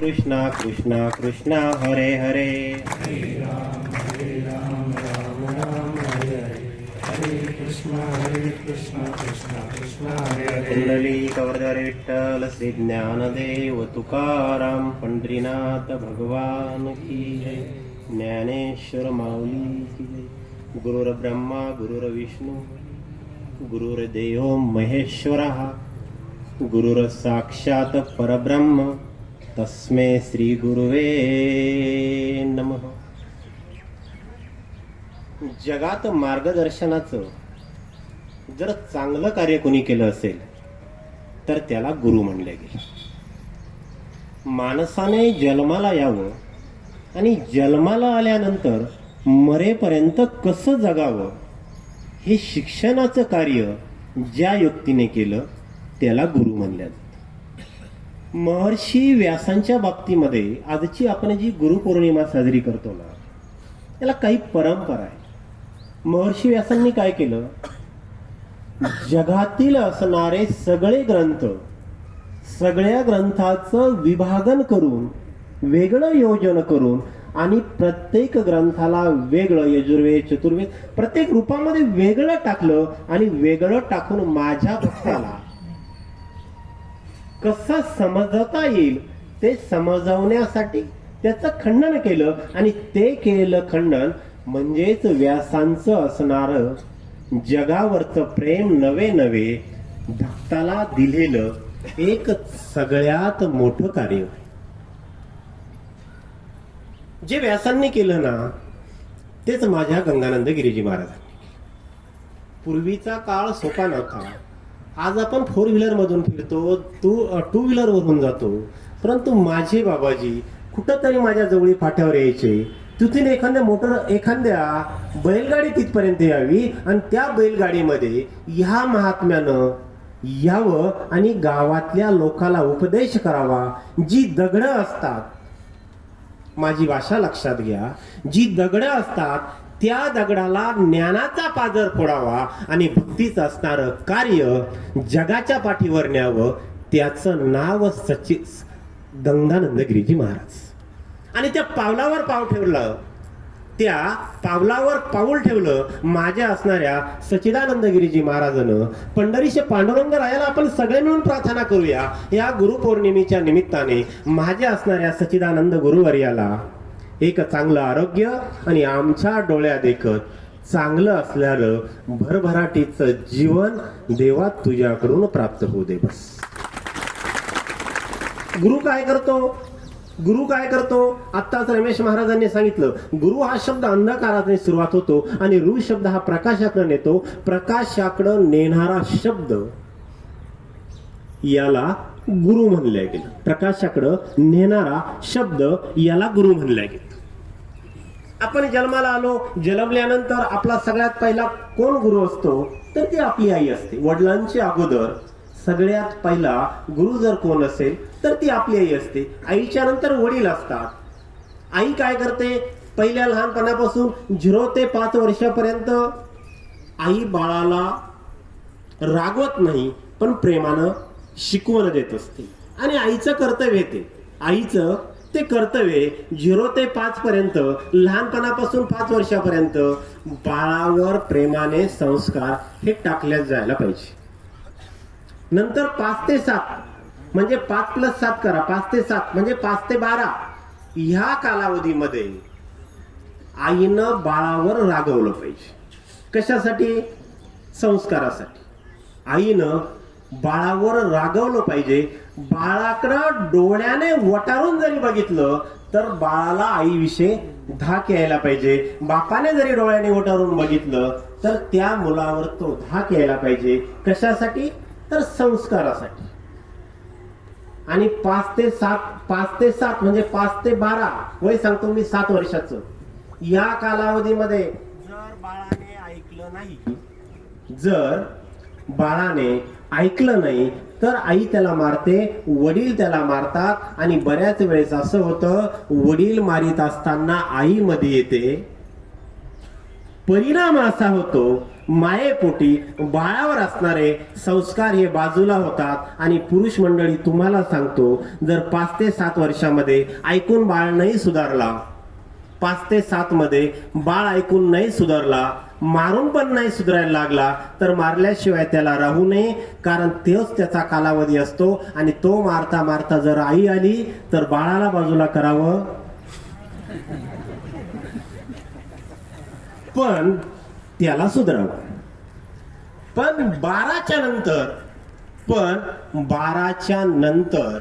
कृष्णा कृष्णा कृष्णा हरे हरे. कुंडली कवरधारे विठ्ठल श्री ज्ञानदेव तुकाराम पंढरीनाथ भगवान की जय. ज्ञानेश्वर माऊली की जय. गुरुर ब्रह्मा गुरुर विष्णू गुरुर्देव महेश्वरा गुरुर साक्षात परब्रह्म तस्मे श्री गुरुवे नमः. जगात मार्गदर्शनाचं जर चांगलं कार्य कोणी केलं असेल तर त्याला गुरु म्हणले गेले. माणसाने जन्माला यावं आणि जन्माला आल्यानंतर मरेपर्यंत कसं जगावं हे शिक्षणाचं कार्य ज्या युक्तीने केलं त्याला गुरु म्हणल्या जातं. महर्षी व्यासांच्या बाबतीमध्ये आजची आपण जी गुरुपौर्णिमा साजरी करतो ना याला काही परंपरा आहे. महर्षी व्यासांनी काय केलं? जगातील असणारे सगळे ग्रंथ सगळ्या ग्रंथाचं विभागन करून वेगळं योजन करून आणि प्रत्येक ग्रंथाला वेगळं यजुर्वेद चतुर्वेद प्रत्येक रूपामध्ये वेगळं टाकलं आणि वेगळं टाकून माझ्या भक्ताला कसं समजता येईल ते समजवण्यासाठी त्याचं खंडन केलं. आणि ते केलेलं खंडन म्हणजेच व्यासांचं असणारं जगावरचं प्रेम नवे नवे भक्ताला दिलेलं एक सगळ्यात मोठं कार्य. जे व्यासांनी केलं ना तेच माझ्या गंगानंद गिरीजी महाराजांनी. पूर्वीचा काळ सोपा नव्हता. आज आपण फोर व्हीलर मधून फिरतो तू टू व्हीलर वरून जातो. परंतु माझे बाबाजी कुठंतरी माझ्या जवळी फाट्यावर यायचे. तिथून एखाद्या मोटर एखाद्या बैलगाडी तिथपर्यंत यावी आणि त्या बैलगाडीमध्ये ह्या महात्म्यानं यावं आणि गावातल्या लोकाला उपदेश करावा. जी दगडं असतात माझी भाषा लक्षात घ्या. जी दगडं असतात त्या दगडाला ज्ञानाचा पाजर फोडावा आणि भक्तीचं असणारं कार्य जगाच्या पाठीवर न्यावं त्याचं नाव सचि गंगानंद गिरीजी महाराज. आणि त्या पावलावर पाव ठेवलं. त्या पावलावर पाऊल ठेवलं. माझ्या असणाऱ्या सचिदानंद गिरीजी महाराजानं पंढरीचे पांडुरंग रायाला आपण सगळे मिळून प्रार्थना करूया. या गुरुपौर्णिमेच्या निमित्ताने माझ्या असणाऱ्या सचिदानंद गुरुवर्याला एक चांगलं आरोग्य आणि आमच्या डोळ्या देखत चांगलं असल्यानं भरभराटीचं जीवन देवा तुझ्याकडून प्राप्त होऊ दे बस. गुरु काय करतो? गुरु काय करतो? आत्ताच रमेश महाराजांनी सांगितलं गुरु हा शब्द अंधकाराने सुरुवात होतो आणि रु शब्द हा प्रकाशाकडे नेतो प्रकाशाकडे नेणारा शब्द याला गुरु म्हणल्या गेलं. प्रकाशाकडं नेणारा शब्द याला गुरु म्हणल्या गेलं. आपण जन्माला आलो जन्मल्यानंतर आपला सगळ्यात पहिला कोण गुरु असतो? तर ती आपली आई असते. वडिलांची अगोदर सगळ्यात पहिला गुरु जर कोण असेल तर ती आपली आई असते. आईच्या नंतर वडील असतात. आई काय करते? पहिल्या लहानपणापासून झिरो ते पाच वर्षापर्यंत आई बाळाला रागवत नाही पण प्रेमानं शिकवण देत असते. आणि आईचं कर्तव्य ते. आईचं ते कर्तव्य झिरो ते पाच पर्यंत लहानपणापासून पाच वर्षापर्यंत बाळावर प्रेमाने संस्कार हे टाकले जायला पाहिजे. नंतर पाच ते सात म्हणजे पाच प्लस सात करा पाच ते सात म्हणजे पाच ते बारा. ह्या कालावधीमध्ये आईनं बाळावर रागवलं पाहिजे. कशासाठी? संस्कारासाठी. आईनं बाळावर रागवलं पाहिजे. बाळाकडं डोळ्याने वटारून जरी बघितलं तर बाळाला आईविषयी धाक यायला पाहिजे. बापाने जरी डोळ्याने वटारून बघितलं तर त्या मुलावर तो धाक यायला पाहिजे. कशासाठी? तर संस्कारासाठी. आणि पाच ते सात पाच ते सात म्हणजे पाच ते बारा वय सांगतो मी सात वर्षाचं. या कालावधीमध्ये जर बाळाने ऐकलं नाही जर बाळाने ऐकलं नाही तर आई त्याला मारते वडील त्याला मारतात आणि बऱ्याच वेळेस असं होतं वडील मारित असताना आईमध्ये येते. परिणाम असा होतो मायेपोटी बाळावर असणारे संस्कार हे बाजूला होतात आणि पुरुष मंडळी तुम्हाला सांगतो जर पाच ते सात वर्षामध्ये ऐकून बाळ नाही सुधारला पाच ते सात मध्ये बाळ ऐकून नाही सुधारला मारून पण नाही सुधारायला लागला तर मारल्याशिवाय त्याला राहू नये कारण तोच त्याचा कालावधी असतो आणि तो मारता मारता जर आई आली तर बाळाला बाजूला करावं. पण त्याला सुधारावं. पण बाराच्या नंतर पण बाराच्या नंतर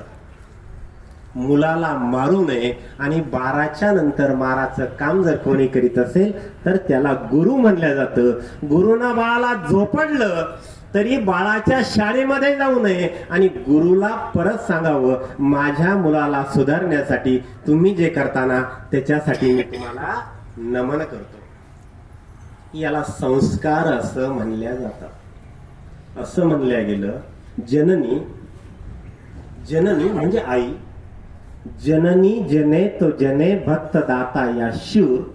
मुलाला मारू नये आणि बाराच्या नंतर माराचं काम जर कोणी करीत असेल तर त्याला गुरु म्हणलं जातं. गुरुना बाळाला झोपडलं तरी बाळाच्या शाळेमध्ये जाऊ नये आणि गुरुला परत सांगावं माझ्या मुलाला सुधारण्यासाठी तुम्ही जे करताना त्याच्यासाठी मी तुम्हाला नमन करतो. याला संस्कार असं म्हणल्या जातं. असं म्हणल्या गेलं जननी जननी म्हणजे आई. जननी जने तो जने भक्त दाता या शूर।